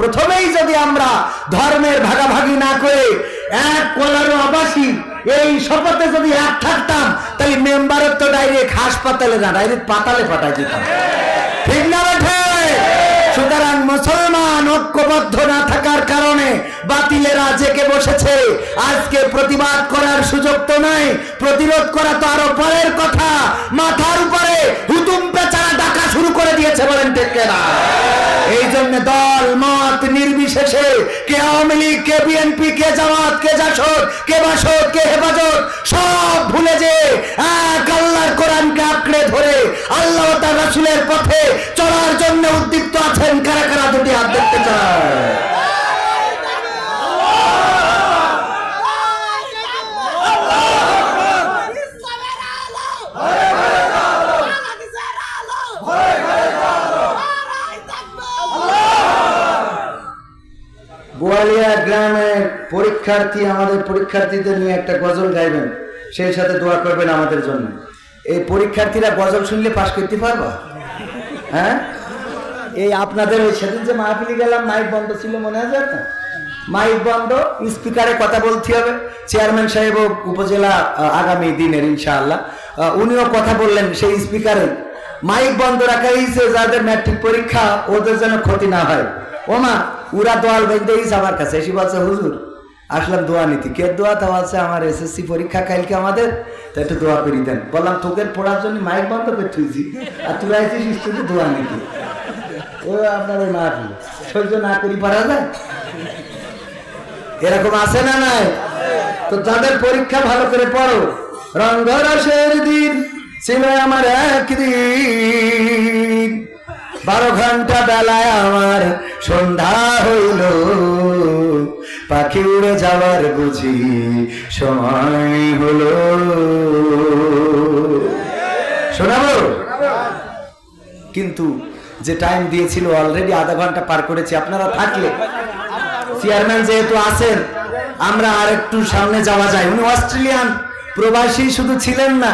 প্রথমেই যদি আমরা ধর্মের ভাগাভাগি না করে এক কলারও আবাসী, এই শপথে যদি এক থাকতাম, তাহলে মেম্বারের তো ডাইরেক্ট হাসপাতালে না ডাইরেক্ট পাতালে পাঠাই দিতাম। ঠিক না সুতরাং মুসলমান ঐক্যবদ্ধ না থাকার কারণে বাতিলেরা জেকে বসেছে। আজকে প্রতিবাদ করার সুযোগ তো নাই, প্রতিরোধ করা তো আরও পরের কথা। মাথার উপরে হুতুম পেচারা ডাকা শুরু করে দিয়েছে বলেন না এই জন্য দল নির্বিশেষে কে আওয়ামী লীগ, কে বিএনপি কে জামাত, কে জাসদ কে বাসদ, কে হেফাজত, সব ভুলে যে এক আল্লাহর কোরআনকে আঁকড়ে ধরে আল্লাহ তার রাসূলের পথে চলার জন্য উদ্দীপ্ত আছেন কারা কারা দুটি হাত দেখতে চায় বোয়ালিয়া গ্রামের পরীক্ষার্থী আমাদের পরীক্ষার্থীদের নিয়ে একটা গজল গাইবেন, সেই সাথে দোয়া করবেন আমাদের জন্য। এই পরীক্ষার্থীরা গজল শুনলে পাশ করতে পারবা? হ্যাঁ? এই আপনাদের ওই সেদিন যে মাহফিলি গেলাম মাইক বন্ধ ছিল, মনে আছে না মাইক বন্ধ স্পিকারে কথা বলতে হবে। চেয়ারম্যান সাহেব উপজেলা আগামী দিনের, ইনশাআল্লাহ। উনিও কথা বললেন সেই স্পিকারে মাইক বন্ধ রাখা হয়েছে, যাদের ম্যাট্রিক পরীক্ষা, ওদের যেন ক্ষতি না হয়। ওমা উরা দোয়াল বেঁধে আমার কাছে। এসে বলছে, হুজুর আসলাম দোয়া নিতে। কে দোয়া? তা আছে আমার এসএসসি পরীক্ষা কালকে আমাদের। তো একটু দোয়া করি দেন। বললাম, তোকে পড়ার জন্য মাইক বন্ধ করে তুইছি আর তুই আইছিস স্টুডেন্ট দোয়া নিতে। ও, আপনার ওই মাহফিল। সহ্য না করি পারা যায়? এরকম আছে না নাই? তো যাদের পরীক্ষা ভালো করে পড়ো রঙ্গরসের দিন ছিল আমার একদিন। বারো ঘণ্টা বেলায় আমার সন্ধ্যা হইল। পাখি উড়ে যাওয়ার বুঝি সময় হলো। শোনাবো? কিন্তু যে টাইম দিয়েছিল অলরেডি আধা ঘণ্টা পার করেছি, আপনারা থাকলে। চেয়ারম্যান যেহেতু আছেন, আমরা আর একটু সামনে যাওয়া যায়। উনি অস্ট্রেলিয়ান, প্রবাসী, শুধু ছিলেন না,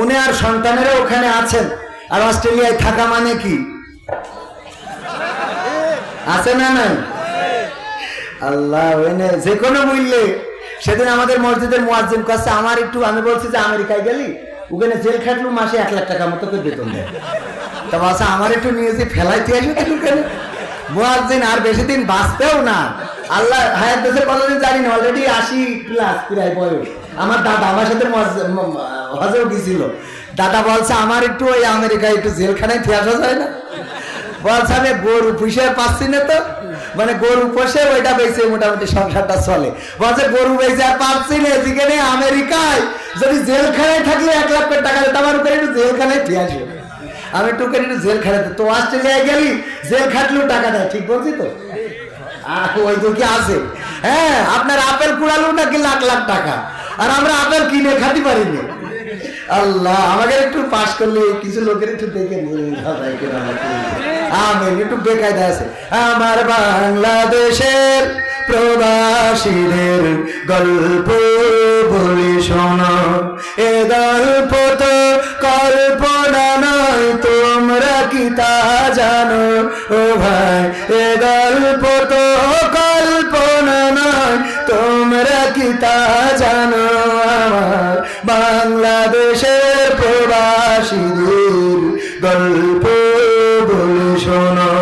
উনি আর সন্তানেরা ওখানে আছেন। আর অস্ট্রেলিয়ায় থাকা মানে কি? আছে না নাই? আল্লাহ যে কোনো মূল্যে। সেদিন আমাদের মসজিদের মুয়াজ্জিন কাছে আমার একটু, আমি বলছি যে আমেরিকায় গেলি, ওখানে জেল খাটলু, মাসে এক লাখ টাকা মতো করে বেতন দেয়। তা বলছে, আমার একটু নিয়ে যে ফেলাইতে আসো তো ওখানে? মুয়াজ্জিন, আর বেশি দিন বাঁচতেও না। আল্লাহ, হায়াত দেশে কতদিন জানি না অলরেডি আশি প্লাস প্রায় বয়স। আমার দাদা, আমার সাথে হজেও গেছিল দাদা বলছে, আমার একটু ওই আমেরিকায় একটু জেলখানায় থেকে আসা যায় না। বলছে, আমি গরু পুষে পাচ্ছি না তো। মানে গরু পোষে ওইটা বেঁচে মোটামুটি সংসারটা চলে। বলছে, গরু বেঁচে আর পাচ্ছি না যেখানে আমেরিকায়। যদি জেলখানায় থাকলে এক লাখ টাকা আমার উপরে একটু জেলখানায় ঠিক আসবে। আমি একটু একটু জেল খাটাতে তো অস্ট্রেলিয়ায় গেলি, জেল খাটলেও টাকা দেয় ঠিক বলছি তো? ওই দুঃখে আছে? হ্যাঁ আপনার আপেল কুড়ালো নাকি লাখ লাখ টাকা? আর আমরা আপেল কিনে খাতে পারিনি। আল্লাহ, আমাকে একটু পাস করলে কিছু লোকের একটু দেখে। আমিন, একটু আছে। আমার বাংলাদেশের প্রবাসীদের গল্প বলি শোনো। এ গল্প তো কল্পনা নয়, তোমরা কি তা জানো? ও ভাই, এ গল্প তো কল্পনা নয়, তোমরা কি তা জানো? আমার গল্প বলে শোনো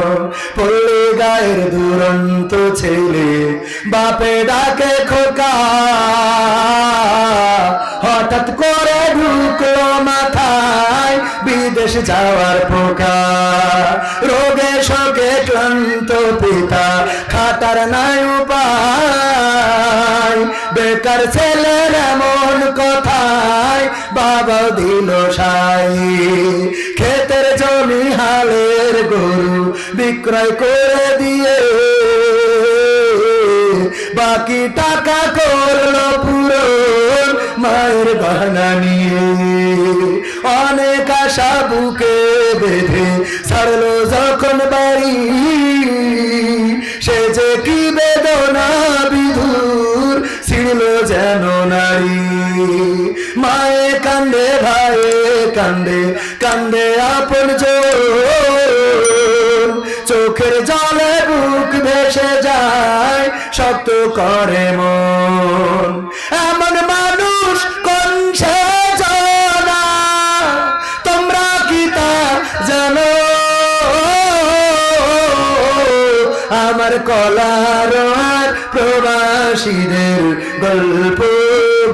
পল্লী গায়ের দুরন্ত ছেলে, বাপে ডাকে খোকা। হঠাৎ করে ঢুকলো মাথায় বিদেশ যাওয়ার পোকা। রোগে শোকে ক্লান্ত পিতা খাতার নাই উপায়। বেকার ছেলের এমন কথায় বাবা দিল সাই ক্ষেতের জমি হালের গরু বিক্রয় করে দিয়ে। বাকি টাকা করল পুরো মায়ের গহনা নিয়ে। অনেক আশা বুকে বেঁধে ছাড়লো যখন বাড়ি। কান্দে কান্দে আপন চোখের জলে বুক ভেসে যায়, শক্ত করে মন। এমন মানুষ কোন সে তোমরা কি তা জানো? আমার কলার প্রবাসীদের গল্প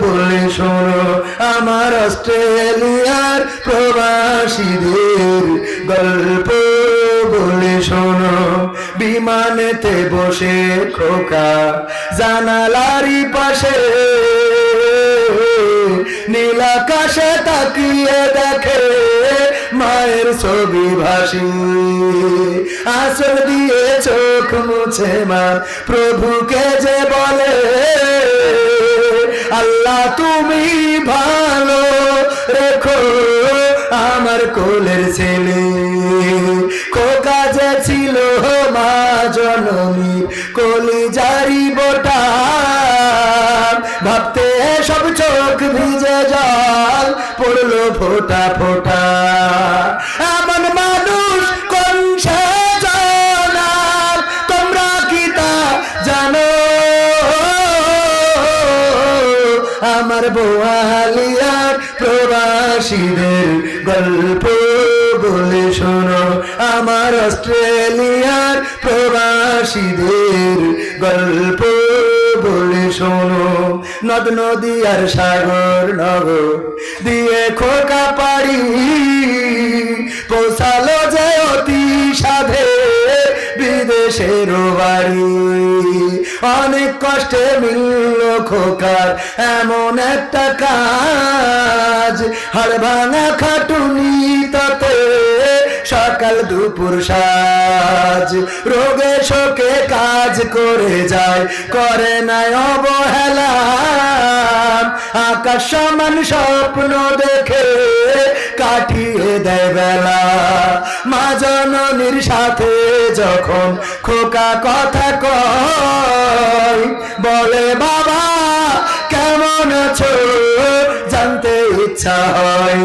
বলে শোনো। আমার অস্ট্রেলিয়ার প্রবাসীদের গল্প বলে শোনো। বিমানেতে বসে খোকা জানালারি পাশে। নীল আকাশে তাকিয়ে দেখে মায়ের ছবি ভাসি। আসর দিয়ে চোখ মুছে মা, প্রভুকে যে বলে, আল্লাহ তুমি ভালো আমার কোলের ছেলে। খোকা যে ছিল মা জননী কলি জারি বোটা। ভাবতে সব চোখ ভিজে জল, পড়ল ফোটা ফোটা। এমন মানুষ কোন সে জানার তোমরা কি জানো? আমার বোয়ালিয়ার প্রবাসীদের গল্প বলে শোনো। আমার অস্ট্রেলিয়ার প্রবাসীদের গল্প বলে শোনো। নদ, নদী আর সাগর, নগর দিয়ে খোকা পাড়ি পৌঁছালো যে অতি সাধে বিদেশের বাড়ি। অনেক কষ্টে মিলল খোকার এমন একটা কাজ। হাড় ভাঙা খাটুনি তাতে সকাল দুপুর সাজ। রোগে শোকে কাজ করে যায়, করে নাই অবহেলা। আকাশ সমান স্বপ্ন দেখে কাটিয়ে দেয় বেলা। মা জননীর সাথে যখন খোকা কথা কয়, বলে, বাবা, কেমন আছো? জানতে ইচ্ছা হয়।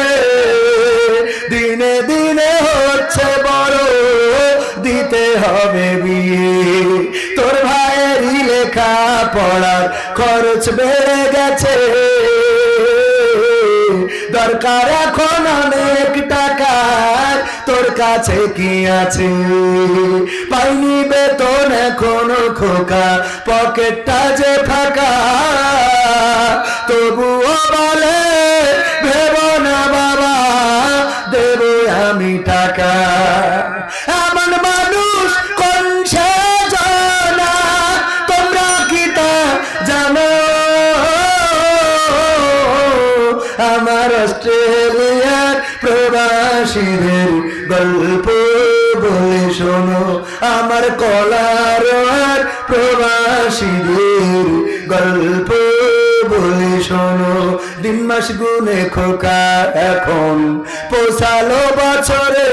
হবে বিয়ে। তোর ভাইয়েরই লেখা পড়ার খরচ বেড়ে গেছে। দরকার এখন অনেক টাকার, তোর কাছে কি আছে? পাইনি বেতন এখনও খোকা, পকেটটা যে ফাঁকা। তবুও গল্প বলে শোনো, আমার কলার প্রবাসীদের গল্প বলে শোনো। দিন মাস গুনে খোকা এখন, পোষালো বছরে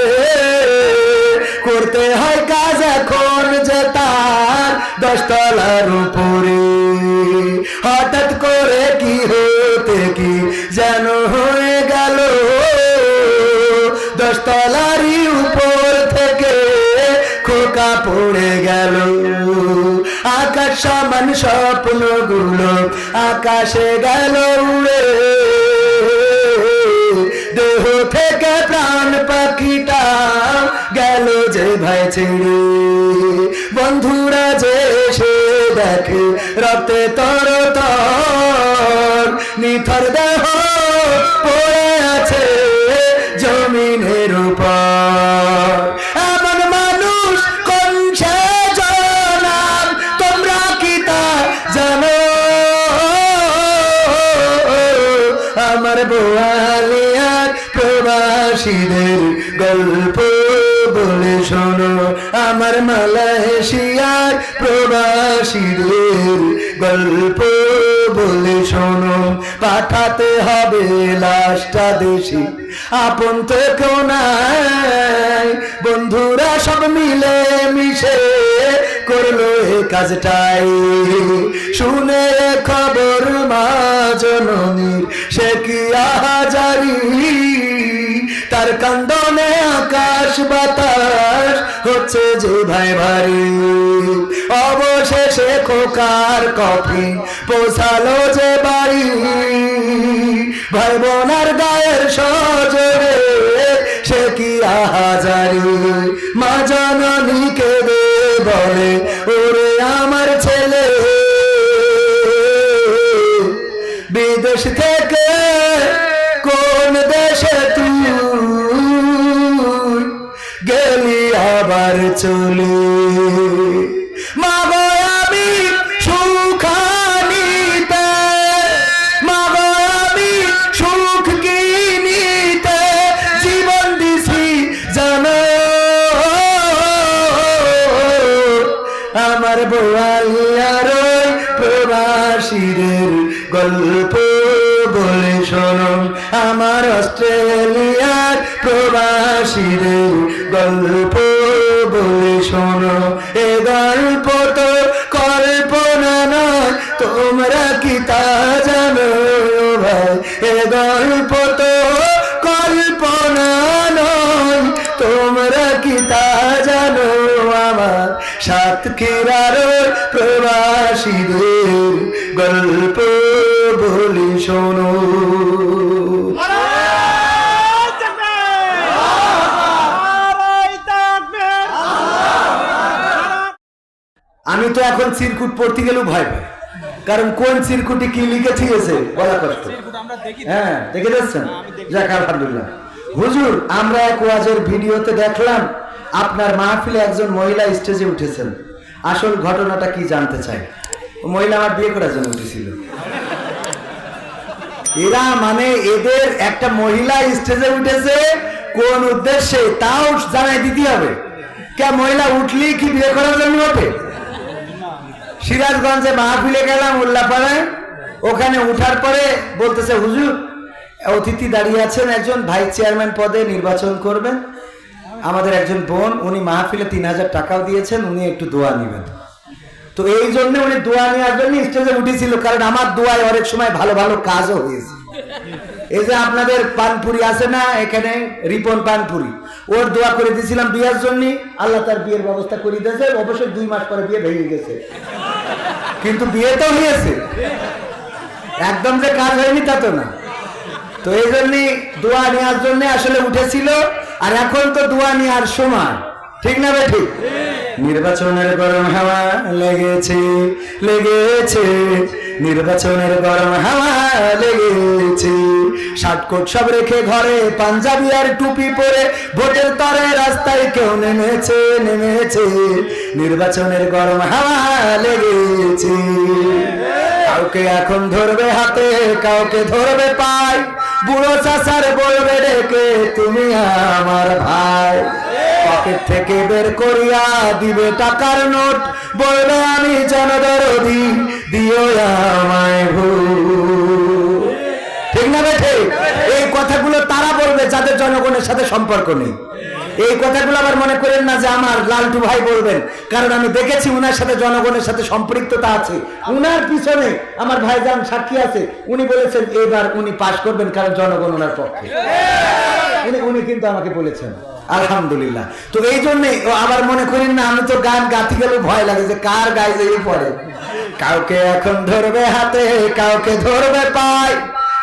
করতে হয় কাজ এখন যে তার দশতলার উপরে। হঠাৎ করে কি হতে কি যেন হয়ে পড়ে গেল। আকাশ সমান স্বপ্নগুলো আকাশে গেল উড়ে। দেহ থেকে প্রাণ পাখিটা গেল যে ভাই ছেড়ে। বন্ধুরা যে এসে দেখে রক্তে তর তর নিথর দেহ গল্প বলে শোনো, পাঠাতে হবে লাশটা দেশে। আপন তো কেউ নাই, বন্ধুরা সব মিলে মিশে করল এ কাজটাই। শুনে খবর মা জননীর, সে কি আহাজারি? তার কান্দনে আকাশ বাতাস হচ্ছে যে ভাই ভারী। অবশেষে খোকার কফি পোষালো যে বাড়ি। ভাই বোনার গায়ের সজরে আবার চলে জানো ভাই এ গল্প তো কল্পনা নয় তোমরা কি তা জানো আমার সাতক্ষীরার প্রবাসীদের গল্প বলি শোনো। আমি তো এখন চিরকুট পড়তে গেলেও ভয় পাই। কারণ কোন চিরকুটে কি লিখে ঠিয়েছে বলা কষ্ট। হ্যাঁ দেখে যাচ্ছেন? যাক আলহামদুলিল্লাহ। হুজুর আমরা এক ওয়াজের ভিডিওতে দেখলাম আপনার মাহফিলে একজন মহিলা স্টেজে উঠেছেন। আসল ঘটনাটা কি জানতে চাই? মহিলা আমার বিয়ে করার জন্য উঠেছিল। এরা মানে এদের একটা মহিলা স্টেজে উঠেছে কোন উদ্দেশ্যে? তাও জানাই দিতে হবে। কে মহিলা উঠলেই কি বিয়ে করার জন্য হবে? সিরাজগঞ্জে মাহফিলে গেলাম, উল্লাপাড়ায়। ওখানে উঠার পরে বলতেছে, হুজুর, অতিথি দাঁড়িয়ে আছেন একজন, ভাইস চেয়ারম্যান পদে নির্বাচন করবেন। আমাদের একজন বোন, উনি মাহফিলে তিন হাজার টাকাও দিয়েছেন, উনি একটু দোয়া নেবেন। তো এই জন্য উনি দোয়া নেওয়ার জন্য স্টেজে উঠেছিল, কারণ আমার দোয়ায় অনেক সময় ভালো ভালো কাজও হয়েছে। এই যে আপনাদের পানপুরি আছে না, এখানে রিপন পানপুরি, ওর দোয়া করে দিয়েছিলাম বিয়ের জন্য, আল্লাহ তার বিয়ের ব্যবস্থা করে দিয়েছে অবশ্যই দুই মাস পরে বিয়ে ভেঙে গেছে। কিন্তু বিয়ে তো হয়েছে। একদম যে কাজ হয়নি তা তো না। তো এই জন্যই দোয়া নেওয়ার জন্য আসলে উঠেছিল, আর এখন তো দোয়া নেওয়ার সময়। ঠিক না বেঠি নির্বাচনের গরম হাওয়া লেগেছে লেগেছে। নির্বাচনের গরম হাওয়া লেগেছে। শার্টকোট সব রেখে ঘরে পাঞ্জাবি আর টুপি পরে ভোটের তরে রাস্তায় কেউ নেমেছে নেমেছে। নির্বাচনের গরম হাওয়া লেগেছে। কাউকে এখন ধরবে হাতে, কাউকে ধরবে পায়। বুড়ো চাষার বলবে ডেকে, তুমি আমার ভাই। পকেট থেকে বের করিয়া দিবে টাকার নোট, বলবে, আমি জনদরদি। দিও আমায় ঠিক না বেঠে এই কথাগুলো তারা বলবে যাদের জনগণের সাথে সম্পর্ক নেই। এই কথাগুলো আবার মনে করেন না যে আমার লালটু ভাই বলবেন। কারণ আমি দেখেছি উনার সাথে জনগণের সাথে সম্পৃক্ততা আছে। উনার পিছনে আমার ভাইজান সাক্ষী আছে। উনি বলেছেন, এবার উনি পাশ করবেন কারণ জনগণ ওনার পক্ষে। উনি কিন্তু আমাকে বলেছেন। আলহামদুলিল্লাহ। তো এই জন্যে আবার মনে করেন না, আমি তো গান গাতে গেলে ভয় লাগে যে কার গায়ে যেয়ে পড়ে। কাউকে এখন ধরবে হাতে, কাউকে ধরবে পায়।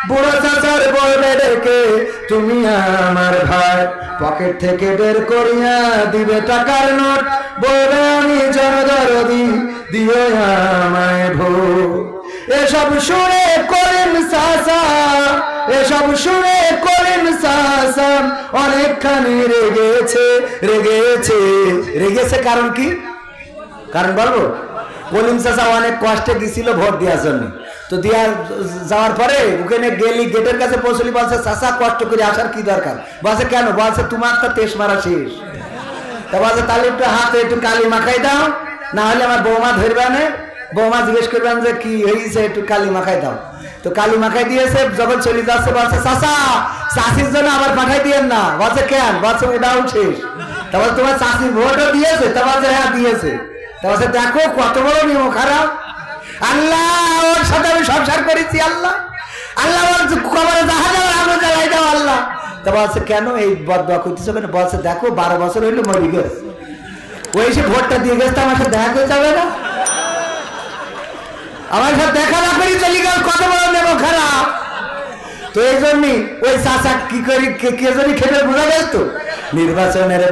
বুড়ো চাচার বলবে ডেকে, তুমি আমার ভাই। পকেট থেকে বের করিয়া দিবে টাকার নোট। বলবে, আমি জনদরদি, দিও আমায় ভোট। এসব শুনে করেন সাসা এসব শুনে করেন সাসা অনেকখানি রেগেছে রেগেছে। রেগেছে কারণ কি? কারণ বলব কলিম চাষা অনেক কষ্টে গেছিল ভোট দেওয়ার জন্য। তো দিয়ার যাওয়ার পরে ওখানে গেলি, গেটের কাছে পৌঁছলি, বলছে চাষা কষ্ট করে আসার কি দরকার? বলছে, কেন? বলছে, তোমার তো তেস মারা শেষ। তা বলছে, তাহলে একটু হাতে একটু কালি মাখাই দাও, না হলে আমার বৌমা ধরবে না। বৌমা জিজ্ঞেস করবেন যে, কি হয়েছে একটু কালি মাখাই দাও। তো কালি মাখাই দিয়েছে, যখন চলে যাচ্ছে, বলছে চাষা চাষির জন্য আবার পাঠাই দিয়েন না। বলছে, কেন? বলছে ওটাও শেষ। তারপর তোমার চাষির ভোটও দিয়েছে? তা বলছে হ্যাঁ দিয়েছে। বলছে দেখো কত বড় নিয়ম, খারাপ? আল্লাহ, ওর সাথে আমি সংসার করেছি, আল্লাহ। আল্লাহ বলছে, কবরে জাহাজ আগুন জ্বালাই দাও, আল্লাহ। তা বলছে, কেন এই বদয়া করতেছো কেন? বলছে, দেখো, বারো বছর হইল মরি গেছে। ওই এসে ভোটটা দিয়ে গেছে আমার সাথে দেখা করে যাবে না। আমার সাথে দেখা না করি চলে গেল, কত বড় নেব খারাপ। তো এই জন্যই ওই চাচা কি করি কে জানি খেতে বোঝা গেল তো? নির্বাচনের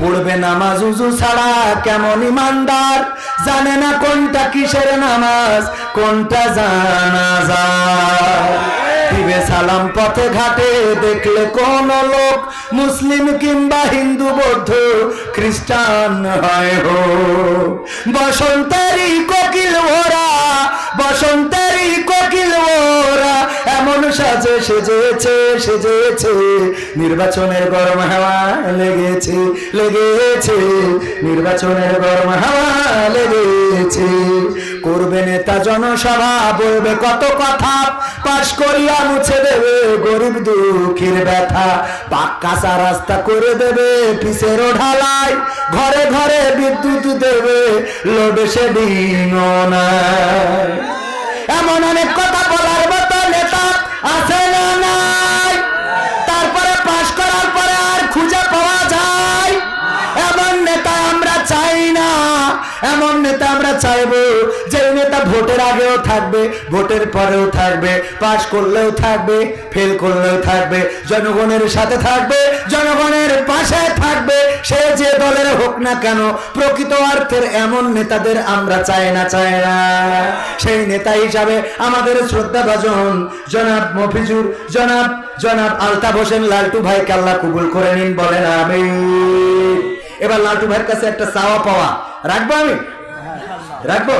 পড়বে নামাজ উজু ছাড়া কেমন ইমানদার? জানে না কোনটা কিসের নামাজ, কোনটা জানা যায় সালাম পথে ঘাটে, দেখলে কোন লোক মুসলিম কিংবা হিন্দু, বৌদ্ধ, খ্রিস্টান হয় হো বসন্তেরই কোকিল ওরা বসন্তেরই কোকিল ওরা এমন সাজে সেজেছে সেজেছে। নির্বাচনের গরম হাওয়া লেগেছে লেগেছে। নির্বাচনের গরম হাওয়া লেগেছে। করবে নেতা জনসভা, বলবে কত কথা। পাশ করিয়া মুছে দেবে গরিব দুঃখীর ব্যথা। পাক্কা রাস্তা করে দেবে পিসেরও ঢালাই। ঘরে ঘরে বিদ্যুৎ দেবে লোডশেডিং এমন অনেক কথা বলার এমন নেতা আমরা চাইব যে নেতা ভোটের আগেও থাকবে, ভোটের পরেও থাকবে, পাশ করলেও থাকবে ফেল করলেও থাকবে, জনগণের সাথে থাকবে, জনগণের পাশে থাকবে, সে যে দলের হোক না কেন, প্রকৃত অর্থের এমন নেতাদের আমরা চাই না চাই না। সেই নেতা হিসাবে আমাদের শ্রদ্ধা ভাজন, জনাব মফিজুর, জনাব জনাব আলতাফ হোসেন লালটু ভাই আল্লাহ কবুল করে নিন, বলেন আমি এবার লালটু ভাইয়ের কাছে একটা চাওয়া পাওয়া। রাখব আমি? রাখব?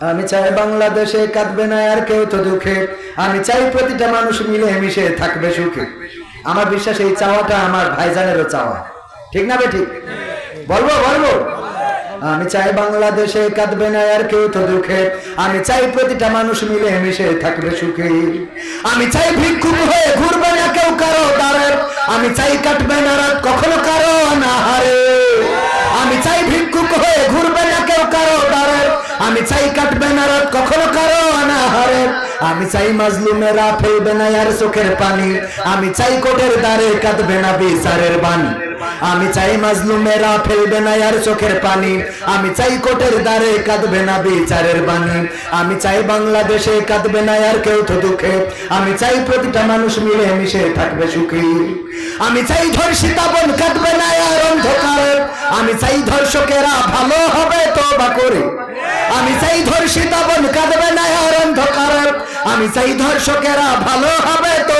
আমি চাই বাংলাদেশে কাঁদবে না আর কেউ তো দুঃখে। আমি চাই প্রতিটা মানুষ মিলে মিশে থাকবে সুখে। আমার বিশ্বাস, এই চাওয়াটা আমার ভাইজানেরও চাওয়া। ঠিক না বে ঠিক বলব বলব? আমি চাই বাংলাদেশে কাঁদবে না আর কেউ তো দুঃখে। আমি চাই প্রতিটা মানুষ মিলে মিশে থাকবে সুখে। আমি চাই ভিক্ষুক হয়ে ঘুরবে না কেউ কারও দ্বারে। আমি চাই কাটবে না রাত কখনো কারও না হারে আমি চাই ভিক্ষুক হয়ে ঘুরবে না কেউ কারও দ্বারে। আমি চাই কাটবে না রাত, কখনো কারও হারে আমি চাই মাজলুমেরা ফেলবে না আর চোখের পানি। আমি চাই কোটের দ্বারে কাঁদবে না বিচারের বাণী। আমি চাই মাজলুমেরা ফেলবে না আর চোখের পানি। আমি চাই কোটের দ্বারে কাঁদবে না বিচারের বাণী। আমি চাই বাংলাদেশে কাঁদবে না আর কেউ তো দুঃখে। আমি চাই প্রতিটা মানুষ মিলে মিশে থাকবে সুখী। আমি চাই ধর্ষিতা বোন কাঁদবে না আর অন্ধকারে। আমি চাই ধর্ষকেরা ভালো হবে তো বা করে। আমি চাই ধর্ষিতা বোন কাঁদবে না আর অন্ধকারে। আমি চাই ধর্ষকেরা ভালো হবে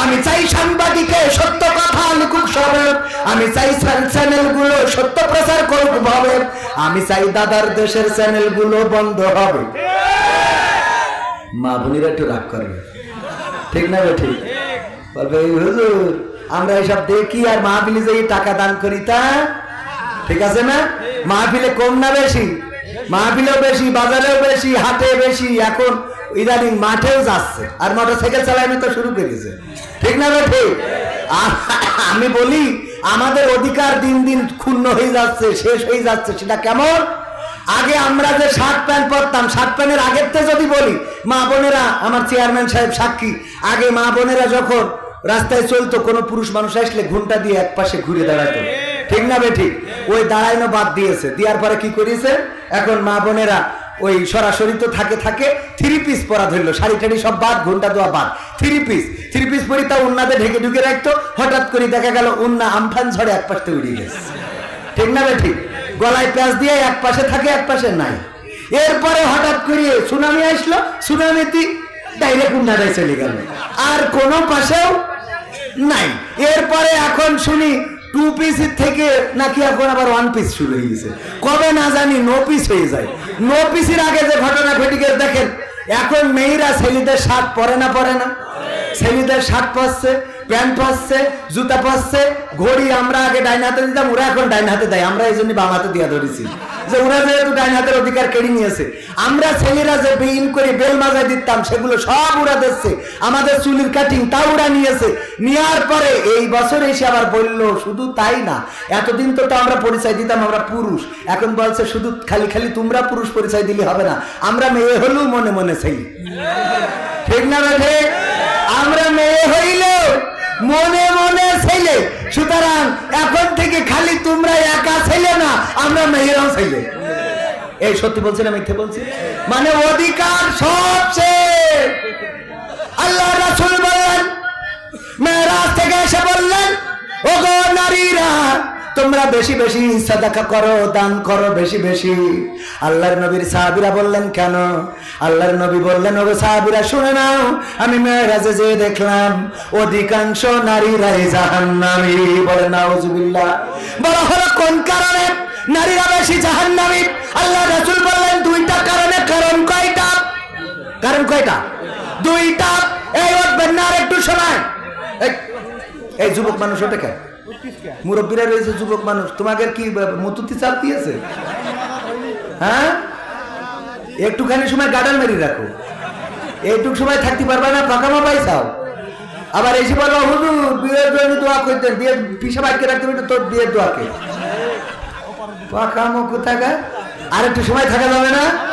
আমি চাই সাংবাদিকে সত্য কথা লিখুক সবে। আমি চাই চ্যানেলগুলো সত্য প্রচার করুক ভাবে। আমি চাই দাদার দেশের চ্যানেলগুলো বন্ধ হবে। মা বোনেরা একটু রাগ করবে ঠিক না ঠিক? বলবে হুজুর, আমরা এসব দেখি আর মাহফিলে যে টাকা দান করি তা? ঠিক আছে না? মাহফিলে কম না বেশি? মাহফিলেও বেশি, বাজারেও বেশি হাটে বেশি, এখন ইদানিং মাঠেও যাচ্ছে। আর মোটর সাইকেল চালানো তো শুরু করেছে ঠিক না ঠিক। আমি বলি, আমাদের অধিকার দিন দিন ক্ষুণ্ণ হয়ে যাচ্ছে, শেষ হয়ে যাচ্ছে, সেটা কেমন? আগে আমরা যে শার্ট প্যান্ট পরতাম, শার্ট প্যান্টের আগের যদি বলি, মা বোনেরা, আমার চেয়ারম্যান সাহেব সাক্ষী, আগে মা বোনেরা যখন রাস্তায় চলতো, কোনো পুরুষ মানুষ আসলে ঘুমটা দিয়ে এক পাশে ঘুরে দাঁড়াতো। ঠিক না বে ঠিক? ওই দাঁড়াইনো বাদ দিয়েছে। দেওয়ার পরে কি করেছে এখন মা বোনেরা ওই সরাসরি তো থাকে থাকে, থ্রি পিস পরা ধরলো। শাড়ি টাড়ি সব বাদ ঘণ্টা দেওয়া বাদ। Three piece. থ্রি পিস পরি তা উন্নাতে ঢেকে ঢুকে রাখতো। হঠাৎ করে দেখা গেল উন্না আমফান ঝড়ে এক পাশে উড়ে গেছে। ঠিক না বে ঠিক? গলায় প্যাঁচ দিয়ে এক পাশে থাকে, এক পাশে নাই। এরপরে হঠাৎ করে সুনামি আসলো। সুনামিতে ডাইরেক্ট উন্নাটায় চলে গেল। আর কোনো পাশেও নাই। এরপরে এখন শুনি টু পিস থেকে নাকি এখন আবার ওয়ান পিস শুরু হয়ে গেছে। কবে না জানি নো পিস হয়ে যায়। নো পিসের আগে যে ঘটনা ঘটে গেছে দেখেন, এখন মেয়েরা ছেলেদের শার্ট পরে না পরে না? ছেলেদের শার্ট পরছে প্যান্ট পরছে জুতা পরছে ঘড়ি, আমরা আগে ডাইন হাতে দিতাম, ওরা এখন ডাইন হাতে দেয়। আমরা এই জন্য বাম হাতে দিয়া ধরেছি। যে ওরা যেহেতু ডাইন হাতের অধিকার কেড়ে নিয়েছে, আমরা ছেলেরা যে বিন করে বেল মাজায় দিতাম, সেগুলো সব ওরা দিচ্ছে। আমাদের চুলির কাটিং তাও ওরা নিয়েছে। নেওয়ার পরে এই বছর এসে আবার বলল, শুধু তাই না, এতদিন তো তো আমরা পরিচয় দিতাম, আমরা পুরুষ। এখন বলছে, শুধু খালি খালি তোমরা পুরুষ পরিচয় দিলে হবে না, আমরা মেয়ে হলেও মনে মনে ছেলে। ঠিক না বেঠে আমরা মেয়ে হইলেও মনে মনে ছেলে। সুতরাং এখন থেকে খালি তোমরা একা ছেলে না, আমরা মেয়েরাও ছেলে। এই সত্যি বলছি না মিথ্যে বলছি? মানে অধিকার সবচেয়ে। আল্লাহ রাসূল বললেন, মেয়েরাজ থেকে এসে বললেন, ওগো নারীরা তোমরা বেশি বেশি সাদাকা করো, দান করো বেশি বেশি। আল্লাহর নবীর সাহাবিরা বললেন, কেন? আল্লাহর নবী বললেন, ওগো সাহাবিরা, শুনে নাও, আমি মেয়েরাজে যে দেখলাম, অধিকাংশ নারীরাই জাহান্নামী। বলে নাউজুবিল্লাহ। বড় হলো, কোন কারণে নারীরা বেশি জাহান্নামী? আল্লাহ রাসূল বললেন, দুইটা কারণে, কারণ কয়টা? কারণ কয়টা? দুইটা। এই উঠবেন না আর একটু সময়। এই- যুবক মানুষ ওটা কে? মুরব্বীরা রয়েছে, যুবক মানুষ। তোমাকে কি মতুতি চাপ দিয়েছে? হ্যাঁ? একটুখানি সময় গার্ডার মেরি রাখো। এইটুক সময় থাকতে পারবে না, পাকামা পাইছাও। আবার এসে বলো, হুজুর, বিয়ের জন্য দোয়া করতেন বিয়ে পিসা বাইকে রাখতে হবে তোর বিয়ের দোয়াকে। পাকামো কোথাকার? আর একটু সময় থাকা যাবে না?